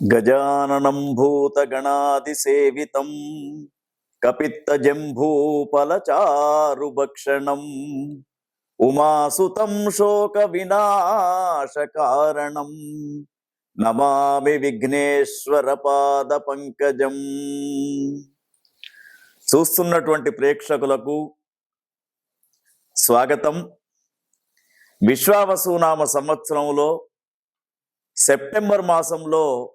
గజాననం భూతగణాదిసేవితం కపిత్తజంభూపలచారుభక్షణం ఉమాసుతం శోక వినాశకారణం నమామి విఘ్నేశ్వర పాద పంకజం చూస్తున్నటువంటి ప్రేక్షకులకు స్వాగతం. విశ్వావసునామ సంవత్సరంలో సెప్టెంబర్ మాసంలో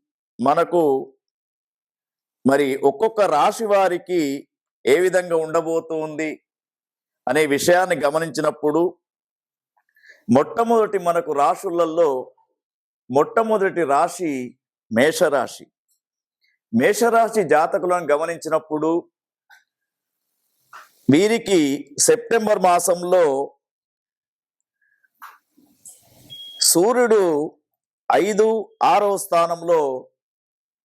మనకు మరి ఒక్కొక్క రాశి వారికి ఏ విధంగా ఉండబోతుంది అనే విషయాన్ని గమనించినప్పుడు మొట్టమొదటి మనకు రాశులలో మొట్టమొదటి రాశి మేషరాశి. మేషరాశి జాతకులను గమనించినప్పుడు వీరికి సెప్టెంబర్ మాసంలో సూర్యుడు ఐదు ఆరో స్థానంలో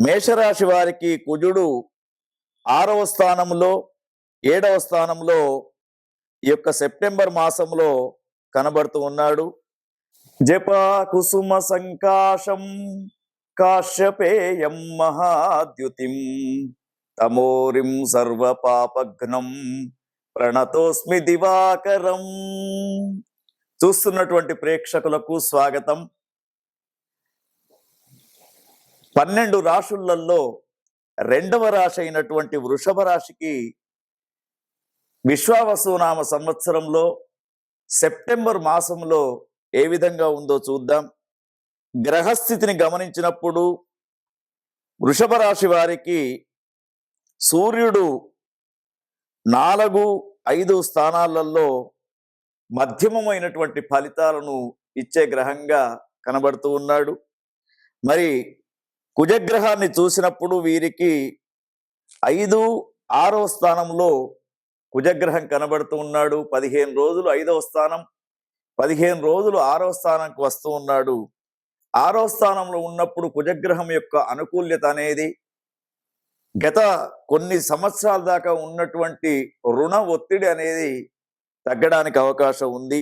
మేషరాశి వారికి కుజుడు ఆరవ స్థానంలో ఏడవ స్థానంలో ఈ యొక్క సెప్టెంబర్ మాసంలో కనబడుతూ ఉన్నాడు. జప కుసుమ సంకాశం కాశ్యపేయం మహాద్యుతిం తమోరిం సర్వ పాపఘ్నం ప్రణతోస్మి దివాకరం. చూస్తున్నటువంటి ప్రేక్షకులకు స్వాగతం. పన్నెండు రాశులలో రెండవ రాశి అయినటువంటి వృషభ రాశికి విశ్వావసునామ సంవత్సరంలో సెప్టెంబర్ మాసంలో ఏ విధంగా ఉందో చూద్దాం. గ్రహస్థితిని గమనించినప్పుడు వృషభ రాశి వారికి సూర్యుడు నాలుగు ఐదు స్థానాలలో మధ్యమమైనటువంటి ఫలితాలను ఇచ్చే గ్రహంగా కనబడుతూ ఉన్నాడు. మరి కుజగ్రహాన్ని చూసినప్పుడు వీరికి ఐదు ఆరో స్థానంలో కుజగ్రహం కనబడుతూ ఉన్నాడు. పదిహేను రోజులు ఐదవ స్థానం పదిహేను రోజులు ఆరో స్థానానికి వస్తూ ఉన్నాడు. ఆరో స్థానంలో ఉన్నప్పుడు కుజగ్రహం యొక్క అనుకూల్యత అనేది గత కొన్ని సంవత్సరాల దాకా ఉన్నటువంటి రుణ ఒత్తిడి అనేది తగ్గడానికి అవకాశం ఉంది.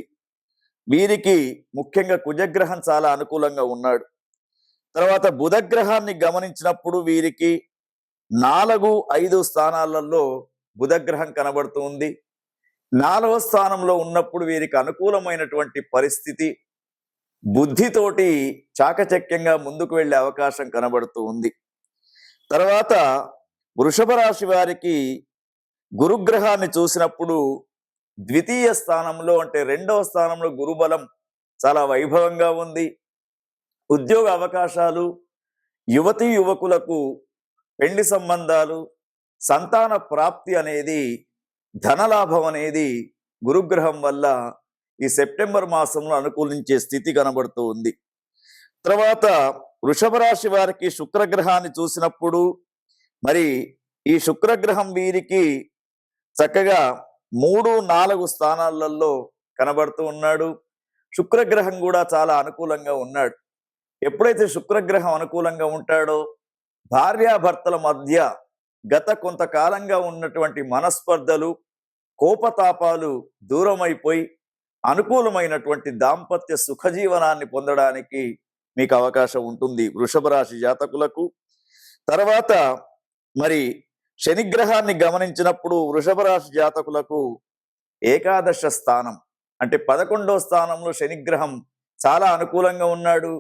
వీరికి ముఖ్యంగా కుజగ్రహం చాలా అనుకూలంగా ఉన్నాడు. తర్వాత బుధగ్రహాన్ని గమనించినప్పుడు వీరికి నాలుగు ఐదు స్థానాలలో బుధగ్రహం కనబడుతుంది నాలుగో స్థానంలో ఉన్నప్పుడు వీరికి అనుకూలమైనటువంటి పరిస్థితి బుద్ధితోటి చాకచక్యంగా ముందుకు వెళ్ళే అవకాశం కనబడుతూ ఉంది. తర్వాత వృషభ రాశి వారికి గురుగ్రహాన్ని చూసినప్పుడు ద్వితీయ స్థానంలో అంటే రెండవ స్థానంలో గురుబలం చాలా వైభవంగా ఉంది. ఉద్యోగ అవకాశాలు యువతీ యువకులకు పెళ్ళి సంబంధాలు సంతాన ప్రాప్తి అనేది ధనలాభం అనేది గురుగ్రహం వల్ల ఈ సెప్టెంబర్ మాసంలో అనుకూలించే స్థితి కనబడుతూ ఉంది. తర్వాత వృషభ రాశి వారికి శుక్రగ్రహాన్ని చూసినప్పుడు మరి ఈ శుక్రగ్రహం వీరికి చక్కగా మూడు నాలుగు స్థానాలలో కనబడుతూ ఉన్నాడు. శుక్రగ్రహం కూడా చాలా అనుకూలంగా ఉన్నాడు. ఎప్పుడైతే శుక్రగ్రహం అనుకూలంగా ఉంటాడో భార్యాభర్తల మధ్య గత కొంతకాలంగా ఉన్నటువంటి మనస్పర్ధలు కోపతాపాలు దూరమైపోయి అనుకూలమైనటువంటి దాంపత్య సుఖజీవనాన్ని పొందడానికి మీకు అవకాశం ఉంటుంది వృషభ రాశి జాతకులకు. తర్వాత మరి శనిగ్రహాన్ని గమనించినప్పుడు వృషభ రాశి జాతకులకు ఏకాదశ స్థానం అంటే పదకొండో స్థానంలో శనిగ్రహం చాలా అనుకూలంగా ఉన్నాడు.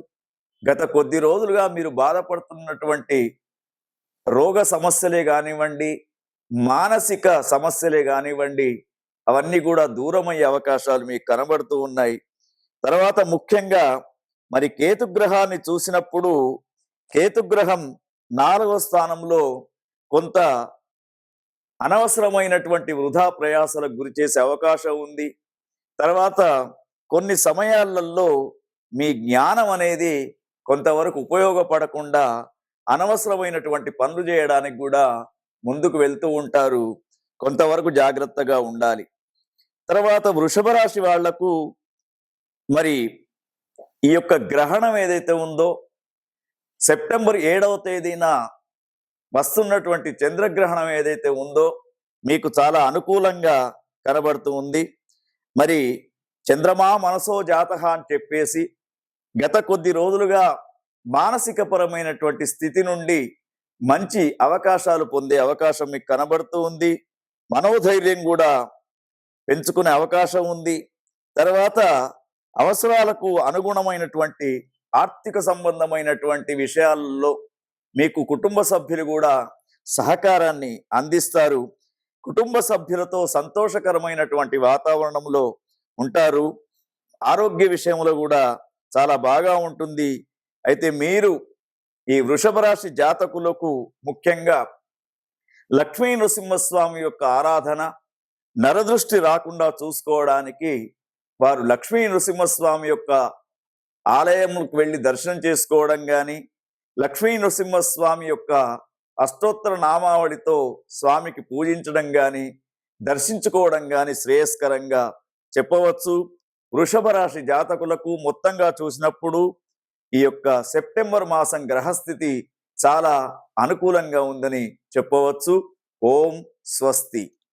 గత కొద్ది రోజులుగా మీరు బాధపడుతున్నటువంటి రోగ సమస్యలే కానివ్వండి మానసిక సమస్యలే కానివ్వండి అవన్నీ కూడా దూరమయ్యే అవకాశాలు మీకు కనబడుతూ ఉన్నాయి. తర్వాత ముఖ్యంగా మరి కేతుగ్రహాన్ని చూసినప్పుడు కేతుగ్రహం నాలుగో స్థానంలో కొంత అనవసరమైనటువంటి వృధా ప్రయాసాలకు గురి చేసే అవకాశం ఉంది. తర్వాత కొన్ని సమయాలలో మీ జ్ఞానం అనేది కొంతవరకు ఉపయోగపడకుండా అనవసరమైనటువంటి పనులు చేయడానికి కూడా ముందుకు వెళ్తూ ఉంటారు. కొంతవరకు జాగ్రత్తగా ఉండాలి. తర్వాత వృషభ రాశి వాళ్ళకు మరి ఈ యొక్క గ్రహణం ఏదైతే ఉందో సెప్టెంబర్ ఏడవ తేదీన వస్తున్నటువంటి చంద్రగ్రహణం ఏదైతే ఉందో మీకు చాలా అనుకూలంగా కనబడుతూ ఉంది. మరి చంద్రమా మనసో జాతహ అని చెప్పేసి గత కొద్ది రోజులుగా మానసిక పరమైనటువంటి స్థితి నుండి మంచి అవకాశాలు పొందే అవకాశం మీకు కనబడుతూ ఉంది. మనోధైర్యం కూడా పెంచుకునే అవకాశం ఉంది. తర్వాత అవసరాలకు అనుగుణమైనటువంటి ఆర్థిక సంబంధమైనటువంటి విషయాల్లో మీకు కుటుంబ సభ్యులు కూడా సహకారాన్ని అందిస్తారు. కుటుంబ సభ్యులతో సంతోషకరమైనటువంటి వాతావరణంలో ఉంటారు. ఆరోగ్య విషయంలో కూడా చాలా బాగా ఉంటుంది. అయితే మీరు ఈ వృషభ రాశి జాతకులకు ముఖ్యంగా లక్ష్మీ నృసింహస్వామి యొక్క ఆరాధన నరదృష్టి రాకుండా చూసుకోవడానికి వారు లక్ష్మీ నృసింహస్వామి యొక్క ఆలయంకు వెళ్ళి దర్శనం చేసుకోవడం కానీ లక్ష్మీ నృసింహస్వామి యొక్క అష్టోత్తర నామావళితో స్వామికి పూజించడం కానీ దర్శించుకోవడం కానీ శ్రేయస్కరంగా చెప్పవచ్చు. వృషభ రాశి జాతకులకు మొత్తంగా చూసినప్పుడు ఈ యొక్క సెప్టెంబర్ మాసం గ్రహస్థితి చాలా అనుకూలంగా ఉందని చెప్పవచ్చు. ఓం స్వస్తి.